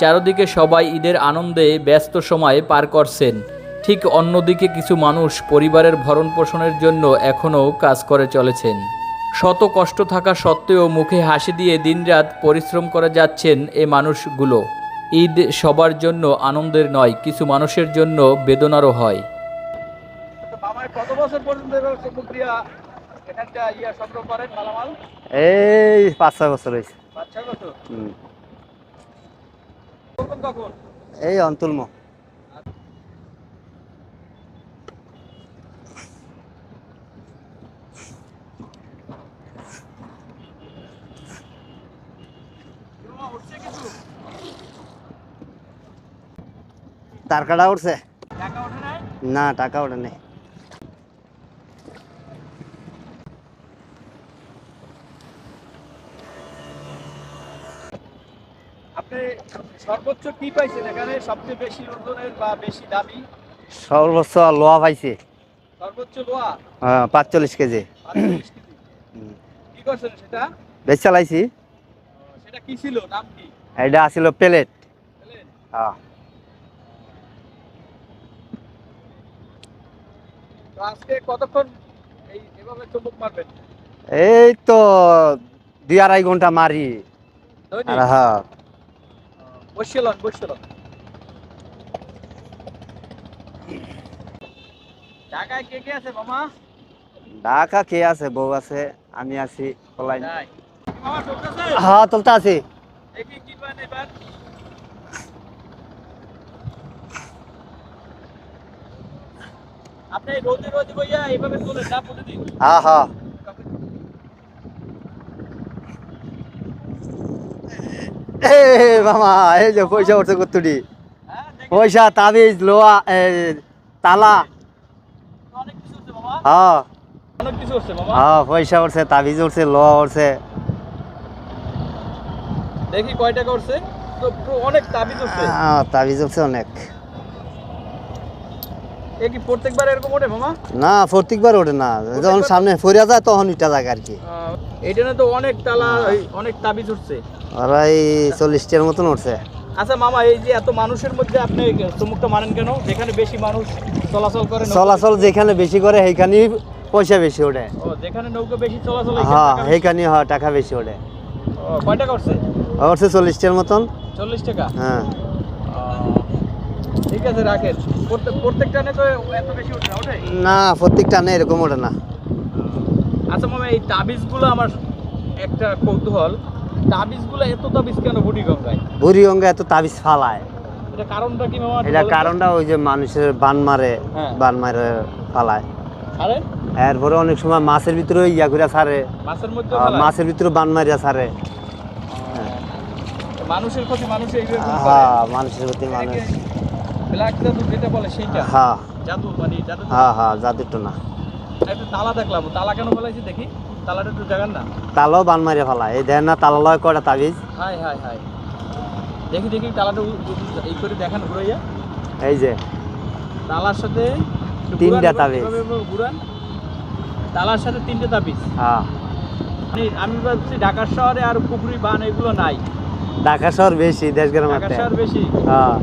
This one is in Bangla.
চারদিকে সবাই ঈদের আনন্দে ব্যস্ত সময় পার করছেন। ঠিক অন্যদিকে কিছু মানুষ পরিবারের ভরণ পোষণের জন্য এখনও কাজ করে চলেছেন। শত কষ্ট থাকা সত্ত্বেও মুখে হাসি দিয়ে দিনরাত পরিশ্রম করে যাচ্ছেন এ মানুষগুলো। ঈদ সবার জন্য আনন্দের নয় কিছু মানুষের জন্য বেদনারও হয়। কত বছর পর্যন্ত এই পাঁচ ছয় বছর হয়েছে। পাঁচ ছয় বছর এই অন্তুলম। তার কাটা উঠছে না টাকা ওঠে নেই। আপনি সর্বোচ্চ কি পাইছেন এখানে? সবচেয়ে বেশি ওজনের বা বেশি দামি? সর্বোচ্চ লোয়া পাইছে। সর্বোচ্চ লোয়া? হ্যাঁ পাঁচচল্লিশ কেজি। কি করছেন সেটা? বেশ চালাইছি। সেটা কি ছিল? নাম কি? এটা আসিল প্লেট। হ্যাঁ। তো আজকে কতক্ষণ এই এভাবে চুম্বক মারবেন? এই তো দুই আড়াই ঘণ্টা মারি। হ্যাঁ। বসছিলেন বসছিলেন ঢাকায় কে কে আছে মামা? ঢাকা কে আছে বউ আছে আমি আছি কলাই মামা ঢুকতেছে হ্যাঁ তুলতে আছি। দেখি কি পান এবার। আপনি রোদে রোদে বইয়া এইভাবে তোলেন না প্রতিদিন হ্যাঁ হ্যাঁ। এ মামা এই যে পয়সা উঠছে পয়সা তাবিজ লোয়া তালা। হ্যাঁ। হ্যাঁ পয়সা উঠছে তাবিজ উঠছে লোয়া উঠছে। দেখি কয় টাকা উঠছে। অনেক তাবিজ হ্যাঁ তাবিজ উঠছে অনেক। এ কি প্রত্যেকবার এরকম ওঠে মামা? না প্রত্যেকবার ওঠে না। যখন সামনে ফরিয়া যায় তখন ইটা যায় আর কি। এটা না তো অনেক তালা অনেক তাবিজ উঠছে। এই চল্লিশটার মতন উঠছে। আচ্ছা মামা এই যে এত মানুষের মধ্যে আপনি চুমুকটা মানেন কেন? যেখানে বেশি মানুষ চলাচল করে চলাচল যেখানে বেশি করে সেইখানেই পয়সা বেশি ওঠে। যেখানে নৌকা বেশি চলাচল হ্যাঁ সেইখানে হয় টাকা বেশি ওঠে। কয় টাকা উঠছে? উঠছে চল্লিশটার মতন। চল্লিশ টাকা? হ্যাঁ। ঠিক আছে রাখেন। প্রত্যেক- প্রত্যেকটা নে তো এত বেশি ওঠে? না প্রত্যেকটা নেই এরকম ওঠে না। আচ্ছা মামা এই তাবিজগুলো আমার একটা কৌতূহল। তাবিজগুলো এত তাবিজ কেন বুড়ি গঙ্গায় বুড়ি গঙ্গা এত তাবিজ ফালায়। এটা কারণটা কি মামা এটা কারণটা ওই যে মানুষের বান মারে হ্যাঁ। বান মারে ফালায়। আরে এরপরে অনেক সময় মাছের ভিতরে ইয়া করে ছাড়ে। মাছের মধ্যে মাছের ভিতরে বান মারিয়া ছাড়ে। মানুষের ক্ষতি এইভাবে হ্যাঁ মানুষের প্রতি মানুষ। ব্ল্যাক জাদু যেটা বলে সেইটা? হ্যাঁ। জাদু মানে জাদু হ্যাঁ হ্যাঁ জাদুটো না। একটা তালা দেখলাম তালা কেন বলাইছি দেখি? তালাটা একটু জাগান না। তালাও বান মারিয়া ফালায় এই দেন না তালা লয় কয়টা তাবিজ? Hi hi hi. দেখি দেখি তালাটা উ- উ- এই করে দেখান ঘুরাইয়া। এই যে। তালার সাথে তিনটা তাবিজ। ঘুরান? তালার সাথে তিনটে তাবিজ। হ্যাঁ। আমি ভাবছি ঢাকার শহরে আর পুকুরি বান এগুলো নাই। ঢাকা শহর বেশি দেশ গ্রামের শহর বেশি। হ্যাঁ।